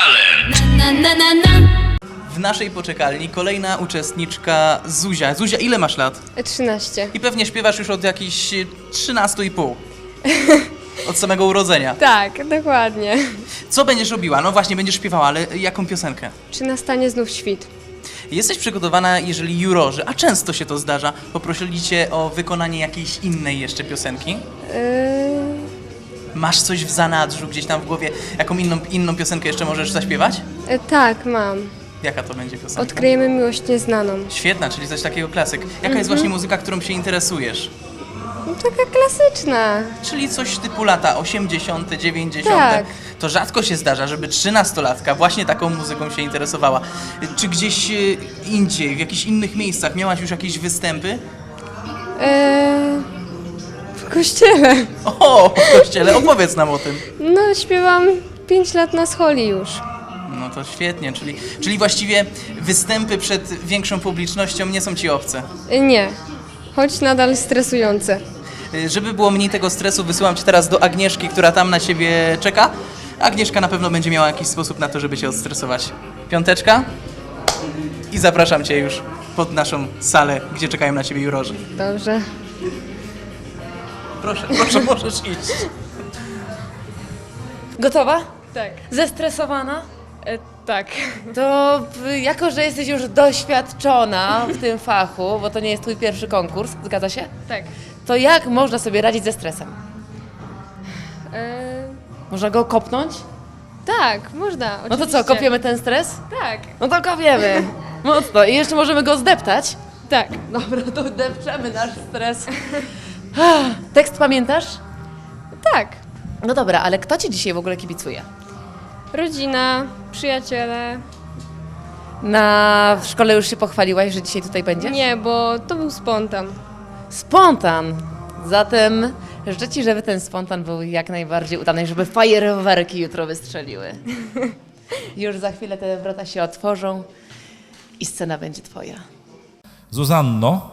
Talent. Na na na na. W naszej poczekalni kolejna uczestniczka Zuzia. Zuzia, ile masz lat? 13. I pewnie śpiewasz już od jakichś 13,5. Od samego urodzenia. Tak, dokładnie. Co będziesz robiła? No właśnie, będziesz śpiewała, ale jaką piosenkę? Czy nastanie znów świt? Jesteś przygotowana, jeżeli jurorzy, a często się to zdarza, poprosili cię o wykonanie jakiejś innej jeszcze piosenki? Yy, Masz coś w zanadrzu gdzieś tam w głowie? Jaką inną, inną piosenkę jeszcze możesz zaśpiewać? e, tak, mam. Jaka to będzie piosenka? Odkryjemy miłość nieznaną. Świetna, czyli coś takiego klasyk. Jaka jest właśnie muzyka, którą się interesujesz? No, taka klasyczna. Czyli coś typu lata 80., 90. Tak. To rzadko się zdarza, żeby 13-latka właśnie taką muzyką się interesowała. Czy gdzieś e, indziej, w jakichś innych miejscach miałaś już jakieś występy? W kościele. O, w kościele, opowiedz nam o tym. No, śpiewam 5 lat na scholi już. No to świetnie, czyli, czyli właściwie występy przed większą publicznością nie są ci obce. Nie, choć nadal stresujące. Żeby było mniej tego stresu, wysyłam cię teraz do Agnieszki, która tam na ciebie czeka. Agnieszka na pewno będzie miała jakiś sposób na to, żeby cię odstresować. Piąteczka? I zapraszam cię już pod naszą salę, gdzie czekają na ciebie jurorzy. Dobrze. Proszę, proszę, możesz iść. Gotowa? Tak. Zestresowana? E, tak. To jako, że jesteś już doświadczona w tym fachu, bo to nie jest twój pierwszy konkurs, zgadza się? Tak. To jak można sobie radzić ze stresem? E, Można go kopnąć? tak, można. No to co, oczywiście. kopiemy ten stres? Tak. No to kopiemy. Mocno. I jeszcze możemy go zdeptać. Tak. Dobra, to depczemy nasz stres. Tekst pamiętasz? Tak. No dobra, ale kto ci dzisiaj w ogóle kibicuje? Rodzina, przyjaciele. Na w szkole już się pochwaliłaś, że dzisiaj tutaj będziesz? Nie, bo to był spontan. Spontan. Zatem życzę Ci, żeby ten spontan był jak najbardziej udany, żeby fajerwerki jutro wystrzeliły. Już za chwilę te wrota się otworzą i scena będzie Twoja. Zuzanno,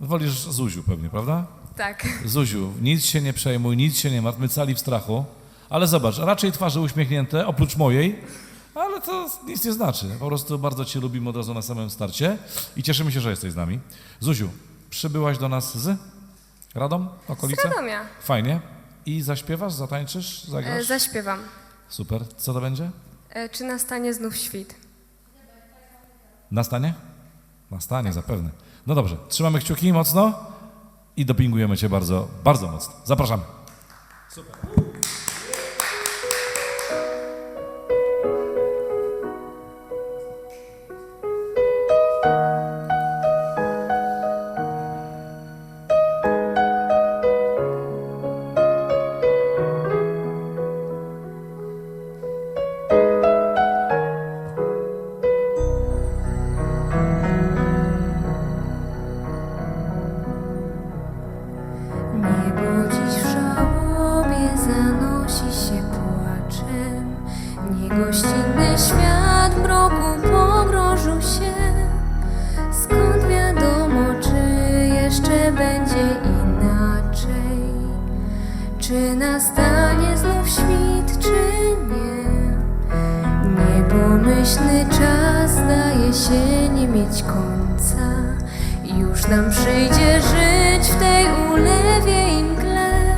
wolisz Zuziu pewnie, prawda? Tak. Zuziu, nic się nie przejmuj, nic się nie martw, my cali w strachu. Ale zobacz, raczej twarze uśmiechnięte, oprócz mojej, ale to nic nie znaczy. Po prostu bardzo Cię lubimy od razu na samym starcie i cieszymy się, że jesteś z nami. Zuziu, przybyłaś do nas z Radom, okolice? Z Radomia. Fajnie. I zaśpiewasz, zatańczysz, E, zagrasz? zaśpiewam. Super. Co to będzie? E, czy nastanie znów świt? Nastanie? Nastanie, zapewne. No dobrze, trzymamy kciuki mocno i dopingujemy Cię bardzo, bardzo mocno. Zapraszamy. Niebo jeszcze będzie inaczej? Czy nastanie znów świt, czy nie? Niepomyślny czas zdaje się nie mieć końca. Już nam przyjdzie żyć w tej ulewie i mgle.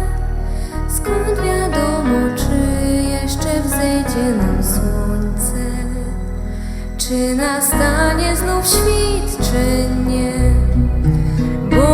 Skąd wiadomo, czy jeszcze wzejdzie nam słońce? Czy nastanie znów świt, czy nie?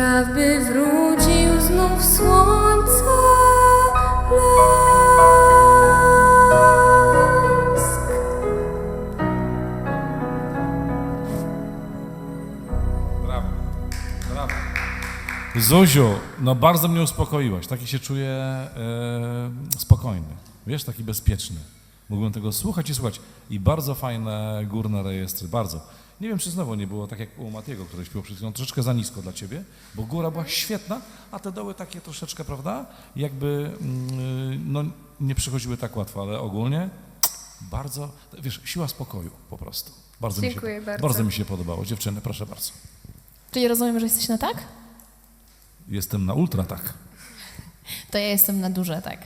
Spraw, by wrócił znów słońca blask. Brawo, brawo. Zuziu, no bardzo mnie uspokoiłaś. Taki się czuję e, spokojny. Wiesz, taki bezpieczny. Mógłbym tego słuchać i słuchać. I bardzo fajne górne rejestry, bardzo. Nie wiem, czy znowu nie było tak jak u Matiego, który śpiewał przed chwilą, troszeczkę za nisko dla ciebie, bo góra była świetna, a te doły takie troszeczkę, prawda, jakby mm, no, nie przychodziły tak łatwo, ale ogólnie bardzo, wiesz, siła spokoju po prostu. Bardzo Dziękuję mi się, bardzo. bardzo mi się podobało. Dziewczyny, proszę bardzo. Czyli rozumiem, że jesteś na tak? Jestem na ultra tak. To ja jestem na duże tak.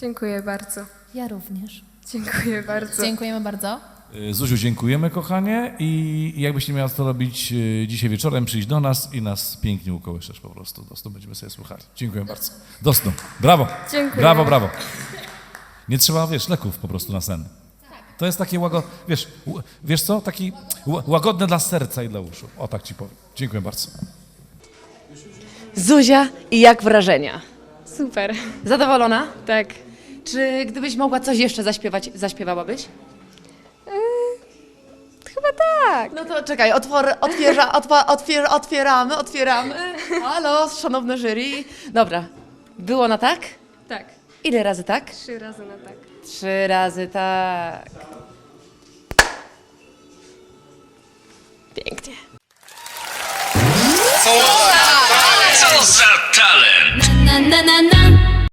Dziękuję bardzo. Ja również. Dziękuję bardzo. Dziękujemy bardzo. Y, Zuziu, dziękujemy kochanie i jakbyś nie miała co robić y, dzisiaj wieczorem, przyjdź do nas i nas pięknie ukołyszesz po prostu. Do snu będziemy sobie słuchali. Dziękuję bardzo. Do snu. Brawo. Dziękuję. Brawo, brawo. Nie trzeba, wiesz, leków po prostu na sen. To jest takie łago, wiesz, wiesz co, taki łagodne dla serca i dla uszu. O tak ci powiem. Dziękuję bardzo. Zuzia, i jak wrażenia? Super. Zadowolona? Tak. Czy gdybyś mogła coś jeszcze zaśpiewać, zaśpiewałabyś? No to czekaj, otwor, otwierza, otwa, otwier, otwieramy, otwieramy. Halo, szanowne jury. Dobra, było na tak? Tak. Ile razy tak? Trzy razy na tak. Trzy razy tak. Pięknie. Co za talent!